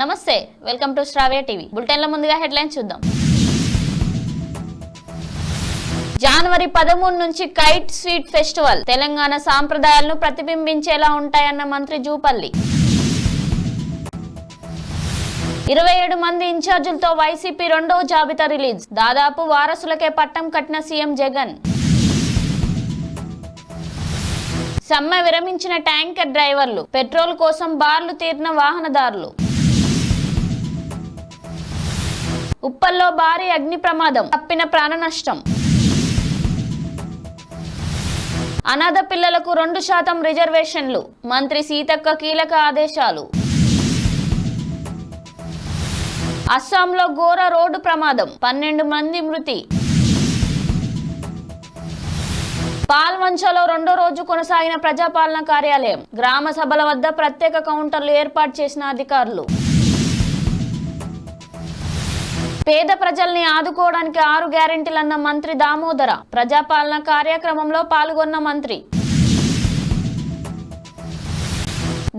నమస్తే welcome to Sravya TV. బులెటిన్ల ముందుగా హెడ్లైన్ చూద్దాం. జనవరి పదమూడు నుంచి కైట్ స్వీట్ ఫెస్టివల్ తెలంగాణ సాంప్రదాయాలను ప్రతిబింబించేలా ఉంటాయన్న మంత్రి జూపల్లి. ఇరవై ఏడు మంది ఇన్ఛార్జీలతో వైసీపీ రెండవ జాబితా రిలీజ్. దాదాపు వారసులకే పట్టం కట్టిన సీఎం జగన్. సమ్మె విరమించిన ట్యాంకర్ డ్రైవర్లు పెట్రోల్ కోసం బార్లు తీరిన వాహనదారులు. ఉప్పల్లో భారీ అగ్ని ప్రమాదం తప్పిన ప్రాణ నష్టం. అనాథ పిల్లలకు రెండు శాతం రిజర్వేషన్లు మంత్రి సీతక్క కీలక ఆదేశాలు. అస్సాంలో ఘోర రోడ్డు ప్రమాదం పన్నెండు మంది మృతి. పాల్వంచలో రెండో రోజు కొనసాగిన ప్రజాపాలన కార్యాలయం గ్రామ సభల వద్ద ప్రత్యేక కౌంటర్లు ఏర్పాటు చేసిన అధికారులు. పేద ప్రజల్ని ఆదుకోవడానికి ఆరు గ్యారెంటీలన్న మంత్రి దామోదర ప్రజాపాలన కార్యక్రమంలో పాల్గొన్న మంత్రి.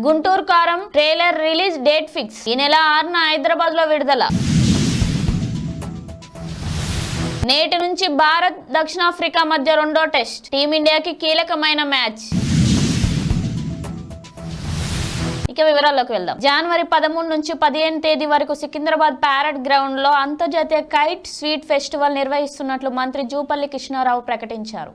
గుంటూరు కారం ట్రైలర్ రిలీజ్ డేట్ ఫిక్స్. ఈ నెల ఆరున హైదరాబాద్లో విడుదల. నేటి నుంచి భారత్ దక్షిణాఫ్రికా మధ్య రెండో టెస్ట్. టీమిండియాకి కీలకమైన మ్యాచ్. ముఖ్య వివరాల్లోకి వెళ్దాం. జనవరి పదమూడు నుంచి పదిహేను తేదీ వరకు సికింద్రాబాద్ ప్యారెడ్ గ్రౌండ్లో అంతర్జాతీయ కైట్ స్వీట్ ఫెస్టివల్ నిర్వహిస్తున్నట్లు మంత్రి జూపల్లి కృష్ణారావు ప్రకటించారు.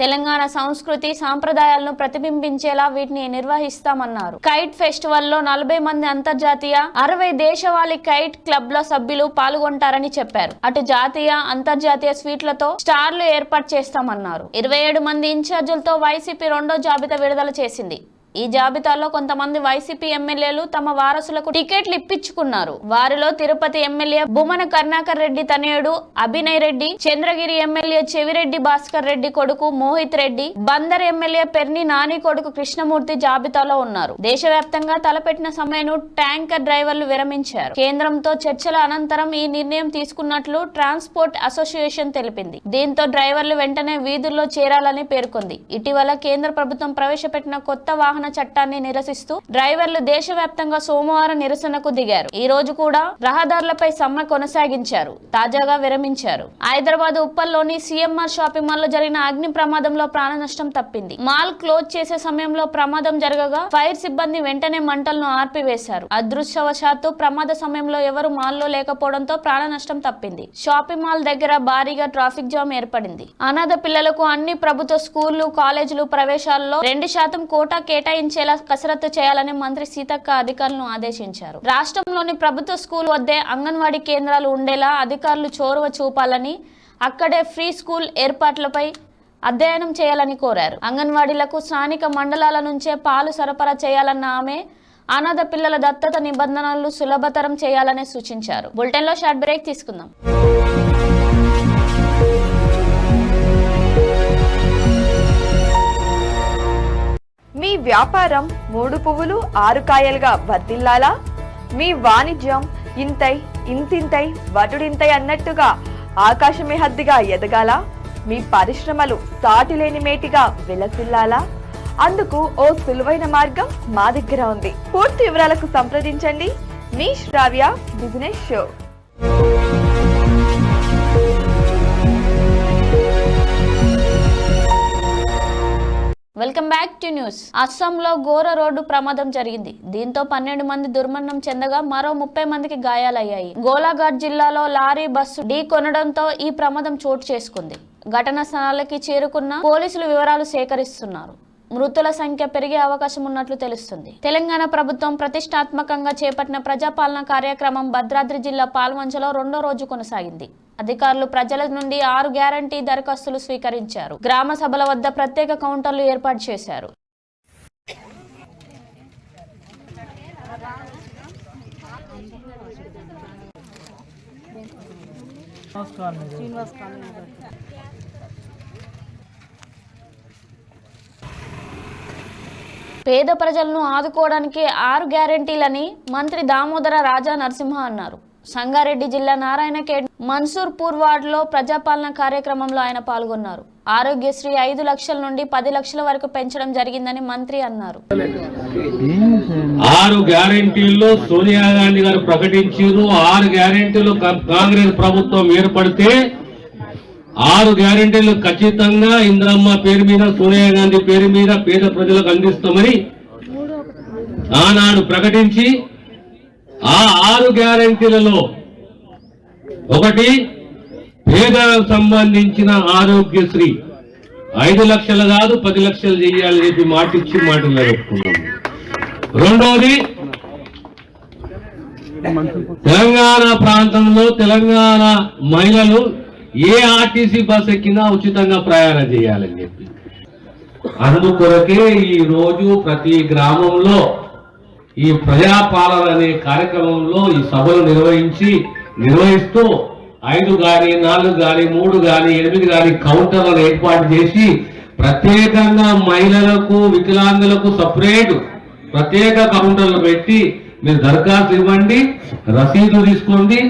తెలంగాణ సంస్కృతి సాంప్రదాయాలను ప్రతిబింబించేలా వీటిని నిర్వహిస్తామన్నారు. కైట్ ఫెస్టివల్లో నలభై మంది అంతర్జాతీయ అరవై దేశవాళీ కైట్ క్లబ్లో సభ్యులు పాల్గొంటారని చెప్పారు. అటు జాతీయ అంతర్జాతీయ స్వీట్లతో స్టార్లు ఏర్పాటు చేస్తామన్నారు. ఇరవై ఏడు మంది ఇన్ఛార్జీలతో వైసీపీ రెండో జాబితా విడుదల చేసింది. ఈ జాబితాలో కొంతమంది వైసీపీ ఎమ్మెల్యేలు తమ వారసులకు టికెట్లు ఇప్పించుకున్నారు. వారిలో తిరుపతి ఎమ్మెల్యే బుమన కర్ణాకర్ రెడ్డి తనయుడు అభినయ్ రెడ్డి చంద్రగిరి ఎమ్మెల్యే చెవిరెడ్డి భాస్కర్ రెడ్డి కొడుకు మోహిత్ రెడ్డి బందర్ ఎమ్మెల్యే పెర్ని నాని కొడుకు కృష్ణమూర్తి జాబితాలో ఉన్నారు. దేశవ్యాప్తంగా తలపెట్టిన సమయను ట్యాంకర్ డ్రైవర్లు విరమించారు. కేంద్రంతో చర్చల అనంతరం ఈ నిర్ణయం తీసుకున్నట్లు ట్రాన్స్పోర్ట్ అసోసియేషన్ తెలిపింది. దీంతో డ్రైవర్లు వెంటనే వీధుల్లో చేరాలని పేర్కొంది. ఇటీవల కేంద్ర ప్రభుత్వం ప్రవేశపెట్టిన కొత్త వాహన చట్టాన్ని నిరసిస్తూ డ్రైవర్లు దేశవ్యాప్తంగా సోమవారం నిరసనకు దిగారు. ఈ రోజు కూడా రహదారులపై సమ్మె కొనసాగించారు. తాజాగా విరమించారు. హైదరాబాద్ ఉప్పల్లోని సీఎంఆర్ షాపింగ్ మాల్లో జరిగిన అగ్ని ప్రమాదంలో ప్రాణ నష్టం తప్పింది. మాల్ క్లోజ్ చేసే సమయంలో ప్రమాదం జరగగా ఫైర్ సిబ్బంది వెంటనే మంటలను ఆర్పివేశారు. అదృష్టవశాత్తు ప్రమాద సమయంలో ఎవరు మాల్లో లేకపోవడంతో ప్రాణ నష్టం తప్పింది. షాపింగ్ మాల్ దగ్గర భారీగా ట్రాఫిక్ జామ్ ఏర్పడింది. అనాథ పిల్లలకు అన్ని ప్రభుత్వ స్కూళ్ళు కాలేజీలు ప్రవేశాల్లో రెండు శాతం కోటా కేటాయించేలా కసరత్తు చేయాలని మంత్రి సీతక్క అధికారులను ఆదేశించారు. రాష్ట్రంలోని ప్రభుత్వ స్కూల్ వద్దే అంగన్వాడీ కేంద్రాలు ఉండేలా అధికారులు చొరవ చూపాలని అక్కడే ఫ్రీ స్కూల్ ఏర్పాట్లపై అధ్యయనం చేయాలని కోరారు. అంగన్వాడీలకు స్థానిక మండలాల నుంచే పాలు సరఫరా చేయాలన్న ఆమె అనాథ పిల్లల దత్తత నిబంధనలు సులభతరం చేయాలని సూచించారు. బులెటిన్లో షార్ట్ బ్రేక్ తీసుకుందాం. వ్యాపారం మూడు పువ్వులు ఆరు కాయలుగా వర్ధిల్లాలా? మీ వాణిజ్యం ఇంతై ఇంతింతై వటుడింతై అన్నట్టుగా ఆకాశమే హద్దిగా ఎదగాల? మీ పరిశ్రమలు సాటిలేని మేటిగా విలసిల్లాలా? అందుకు ఓ సులువైన మార్గం మా దగ్గర ఉంది. పూర్తి వివరాలకు సంప్రదించండి. మీ Sravya business show. Welcome back to news. అస్సాంలో ఘోర రోడ్డు ప్రమాదం జరిగింది. దీంతో పన్నెండు మంది దుర్మరణం చెందగా మరో ముప్పై మందికి గాయాలయ్యాయి. గోలాఘాట్ జిల్లాలో లారీ బస్సు ఢీ కొనడంతో ఈ ప్రమాదం చోటు చేసుకుంది. ఘటన స్థలాలకి చేరుకున్న పోలీసులు వివరాలు సేకరిస్తున్నారు. మృతుల సంఖ్య పెరిగే అవకాశం ఉన్నట్లు తెలుస్తుంది. తెలంగాణ ప్రభుత్వం ప్రతిష్టాత్మకంగా చేపట్టిన ప్రజాపాలన కార్యక్రమం భద్రాద్రి జిల్లా పాల్వంచలో రెండో రోజు కొనసాగింది. అధికారులు ప్రజల నుండి ఆరు గ్యారంటీ దరఖాస్తులు స్వీకరించారు. గ్రామ సభల వద్ద ప్రత్యేక కౌంటర్లు ఏర్పాటు చేశారు. పేద ప్రజలను ఆదుకోవడానికి ఆరు గ్యారంటీలని మంత్రి దామోదర రాజా నరసింహ అన్నారు. సంగారెడ్డి జిల్లా నారాయణఖేడ్ మన్సూర్పూర్ వార్డులో ప్రజాపాలన కార్యక్రమంలో ఆయన పాల్గొన్నారు. ఆరోగ్యశ్రీ ఐదు లక్షల నుండి పది లక్షల వరకు పెంచడం జరిగిందని మంత్రి అన్నారు. ఆరు గ్యారంటీల్లో సోనియా గాంధీ గారు ప్రకటించారు ఆరు గ్యారంటీలు కాంగ్రెస్ ప్రభుత్వం ఏర్పడితే ఆరు గ్యారంటీలు ఖచ్చితంగా ఇంద్రమ్మ పేరు మీద సోనియా గాంధీ పేరు మీద పేద ప్రజలకు అందిస్తామని ఆనాడు ప్రకటించి ఆ ఆరు గ్యారెంటీలలో ఒకటి పేదలకు సంబంధించిన ఆరోగ్యశ్రీ. ఐదు లక్షలు కాదు పది లక్షలు చేయాలని చెప్పి మాటిచ్చి మాట రెండోది తెలంగాణ ప్రాంతంలో తెలంగాణ మహిళలు ఏ ఆర్టీసీ బస్ ఎక్కినా ఉచితంగా ప్రయాణం చేయాలని చెప్పి. అందుకొరకే కొరకే ఈరోజు ప్రతి గ్రామంలో ఈ ప్రజాపాలన అనే కార్యక్రమంలో ఈ సభలు నిర్వహించి నిర్వహిస్తూ ఐదు కానీ నాలుగు కానీ మూడు కానీ ఎనిమిది కానీ కౌంటర్లను ఏర్పాటు చేసి ప్రత్యేకంగా మహిళలకు వికలాంగులకు సపరేట్ ప్రత్యేక కౌంటర్లు పెట్టి మీరు దరఖాస్తు ఇవ్వండి రసీదు తీసుకోండి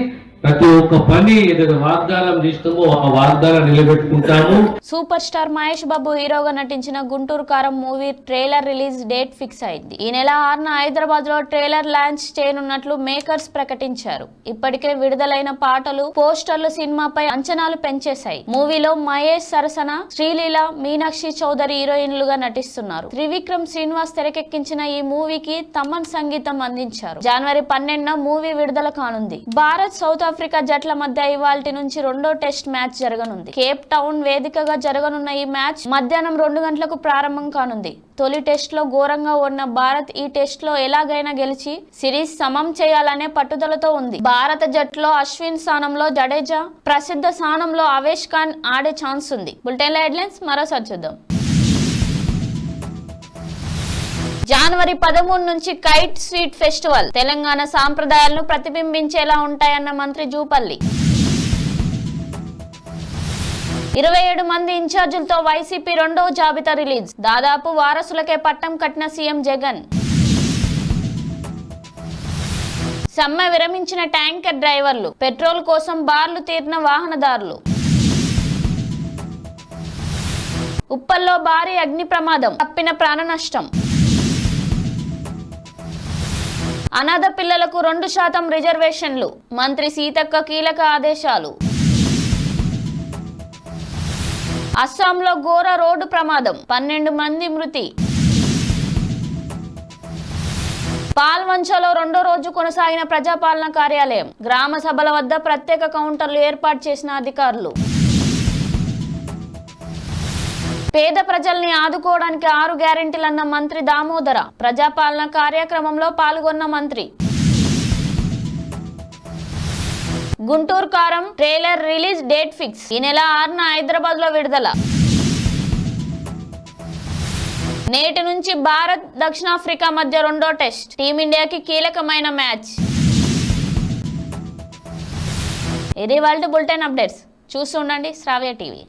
ప్రతి ఒక్క పని ఏదైనా వాగ్దానం చేస్తామో ఆ వాగ్దానం నిలబెట్టుకుంటాము. సూపర్ స్టార్ మహేష్ బాబు హీరోగా నటించిన Guntur Kaaram movie trailer release date fix అయింది. ఈ నెల ఆరున హైదరాబాద్లో ట్రైలర్ లాంచ్ చేయనున్నట్లు మేకర్స్ ప్రకటించారు. ఇప్పటికే విడుదలైన పాటలు పోస్టర్లు సినిమాపై అంచనాలు పెంచేశాయి. మూవీలో మహేష్ సరసన శ్రీలీల మీనాక్షి చౌదరి హీరోయిన్లుగా నటిస్తున్నారు. త్రివిక్రమ్ శ్రీనివాస్ తెరకెక్కించిన ఈ మూవీకి తమన్ సంగీతం అందించారు. జనవరి పన్నెండున మూవీ విడుదల కానుంది. భారత్ సౌత్ ఆఫ్రికా జట్ల మధ్య ఇవాల్టి నుంచి రెండో టెస్ట్ మ్యాచ్ జరగనుంది. కేప్ టౌన్ వేదికగా జరగనున్న ఈ మ్యాచ్ మధ్యాహ్నం రెండు గంటలకు ప్రారంభం కానుంది. తొలి టెస్ట్లో ఘోరంగా ఉన్న భారత్ ఈ టెస్ట్లో ఎలాగైనా గెలిచి సిరీస్ సమం చేయాలనే పట్టుదలతో ఉంది. భారత జట్లో అశ్విన్ స్థానంలో జడేజా ప్రసిద్ధ స్థానంలో అవేష్ ఖాన్ ఆడే ఛాన్స్ ఉంది. బుల్టెన్ హెడ్లైన్స్ మరోసారి చూద్దాం. జనవరి పదమూడు నుంచి కైట్ స్వీట్ ఫెస్టివల్. తెలంగాణ సాంప్రదాయాలను ప్రతిబింబించేలా ఉంటాయన్న మంత్రి జూపల్లి. ఇరవై ఏడు మంది ఇన్ఛార్జీలతో వైసీపీ రెండో జాబితా రిలీజ్. దాదాపు వారసులకే పట్టం కట్టిన సీఎం జగన్. సమ్మె విరమించిన ట్యాంకర్ డ్రైవర్లు. పెట్రోల్ కోసం బార్లు తీరిన వాహనదారులు. ఉప్పల్లో భారీ అగ్ని ప్రమాదం. తప్పిన ప్రాణ నష్టం. అనాథ పిల్లలకు రెండు శాతం రిజర్వేషన్లు. మంత్రి సీతక్క కీలక ఆదేశాలు. అస్సాంలో ఘోర రోడ్డు ప్రమాదం. పన్నెండు మంది మృతి. పాల్వంచలో రెండో రోజు కొనసాగిన ప్రజాపాలన కార్యాలయం. గ్రామ సభల వద్ద ప్రత్యేక కౌంటర్లు ఏర్పాటు చేసిన అధికారులు. పేద ప్రజల్ని ఆదుకోవడానికి ఆరు గ్యారెంటీలన్న మంత్రి దామోదర ప్రజాపాలన కార్యక్రమంలో పాల్గొన్న మంత్రి. గుంటూరు కారం ట్రైలర్ రిలీజ్ డేట్ ఫిక్స్. ఈ నెల ఆరున హైదరాబాద్లో విడుదల. నేటి నుంచి భారత్ దక్షిణాఫ్రికా మధ్య రెండో టెస్ట్. టీమిండియాకి కీలకమైన మ్యాచ్. ఇది వరల్డ్ బులెటిన్ అప్డేట్స్. చూస్తుండండి శ్రావ్య టీవీ.